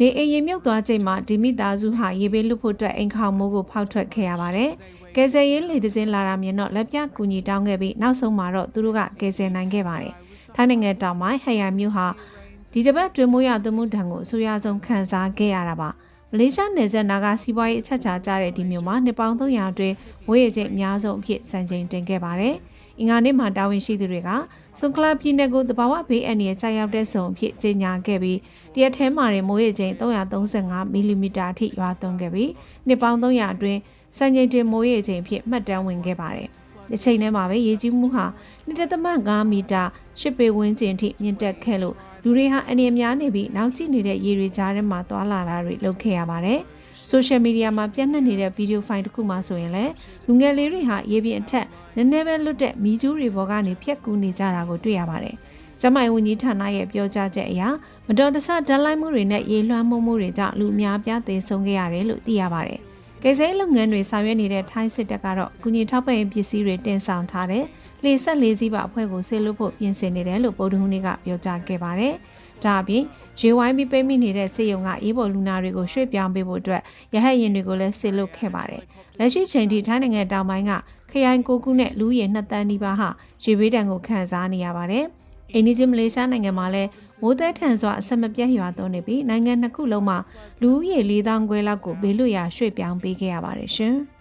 နေအိမ်ရင်မြုပ်သွားချိန်မှာဒီမိသားစုဟာရေဘေးလွတ်ဖို့အတွက်အိမ်ခေါင်မိုးကိုဖောက်ထွက်ခဲ့ရပါတယ်။ကယ်ဆယ်ရေးလေတစင်းလာတာမြင်တော့လက်ပြကူညီတောင်းခဲ့ပြီးနောက်ဆုံးမှာတော့သူတို့ကကယ်ဆယ်နိုင်ခဲ့ပါတယ်။ထိုင်းနိုင်ငံတောင်ပိုင်းဟရန်မြို့ဟာဒီတစ်ပတ်တွင်မိုးရသမှုတံကိုအဆိုရဆုံးခံစားခဲ့ရတာပါ။ မလေးရှားနယ်စပ်နာကစီးပွားရေးအချက်ချာကြတဲ့ဒီမြို့မှာနှစ်ပေါင်း300အတွင်းမိုးရေချိန်အများဆုံးအဖြစ်စံချိန်တင်ခဲ့ပါတယ်။အင်္ဂါနေ့မှာတာဝန်ရှိသူတွေကဆွန်ကလပ်ပြည်နယ်ကိုတဘာဝဘေးအန္တရာယ်ကြာရောက်တဲ့ဆုံအဖြစ်ကြေညာခဲ့ပြီးတရက်ထဲမှာတင်မိုးရေချိန်335မီလီမီတာအထိရွာသွန်းခဲ့ပြီးနှစ်ပေါင်း300အတွင်းစံချိန်တင်မိုးရေချိန်အဖြစ်မှတ်တမ်းဝင်ခဲ့ပါတယ်။ဒီချိန်ထဲမှာပဲရေကြီးမှုဟာ1.5မီတာရှစ်ပေဝန်းကျင်ထိမြင့်တက်ခဲ့လို့ လူတွေဟာအနေများနေပြီးနောက်ကျနေတဲ့ရေတွေကြားထဲမှာသွာလာတာတွေလုပ်ခဲ့ရပါတယ်။ social media မှာပြန့်နှံ့နေတဲ့ဗီဒီယိုဖိုင်တစ်ခုမှဆိုရင်လည်းလူငယ်လေးတွေဟာရေပြင်အထက်နည်းနည်းပဲလွတ်တဲ့မီးကျူးတွေပေါ်ကနေဖြတ်ကူးနေကြတာကိုတွေ့ရပါတယ်။ကျမိုင်ဝန်ကြီးဌာနရဲ့ပြောကြားချက်အရမတော်တဆဓာတ်လိုက်မှုတွေနဲ့ရေလွှမ်းမိုးမှုတွေကြောင့်လူအများအပြားသေဆုံးခဲ့ရတယ်လို့သိရပါတယ်။ ကိစ္စရေးလုပ်ငန်းတွေဆောင်ရွက်နေတဲ့ထိုင်းစစ်တပ်ကတော့ကုညီထောက်ပံ့ရေးပစ္စည်းတွေတင်ဆောင်ထားတဲ့လေဆက်လေးစီးပါအဖွဲ့ကိုဆေးလွတ်ဖို့ပြင်ဆင်နေတယ်လို့ပိုဒ်ဟုန်းကပြောကြားခဲ့ပါတယ်။ဒါအပြင်ရေဝိုင်းပြီးပိတ်မိနေတဲ့စေယုံကအေးပေါ်လူနာတွေကိုရွှေ့ပြောင်းပေးဖို့အတွက်ရဟတ်ရင်တွေကိုလည်းဆေးလွတ်ခဲ့ပါတယ်။လက်ရှိချိန်ထိထိုင်းနိုင်ငံတောင်ပိုင်းကခရိုင်ကိုကူးနဲ့လူရည်နှစ်တန်းနီးပါးဟာရေဘေးဒဏ်ကိုခံစားနေရပါတယ်။ အိန္ဒိယမလေးရှားနိုင်ငံမှာလည်းမိုးသက်ထန်စွာအဆက်မပြတ်ရွာသွန်းနေပြီးနိုင်ငံနှစ်ခုလုံးမှာလူဦးရေ၄000ခွဲလောက်ကိုဘေးလွတ်ရာရွှေ့ပြောင်းပေးခဲ့ရပါတယ်ရှင်။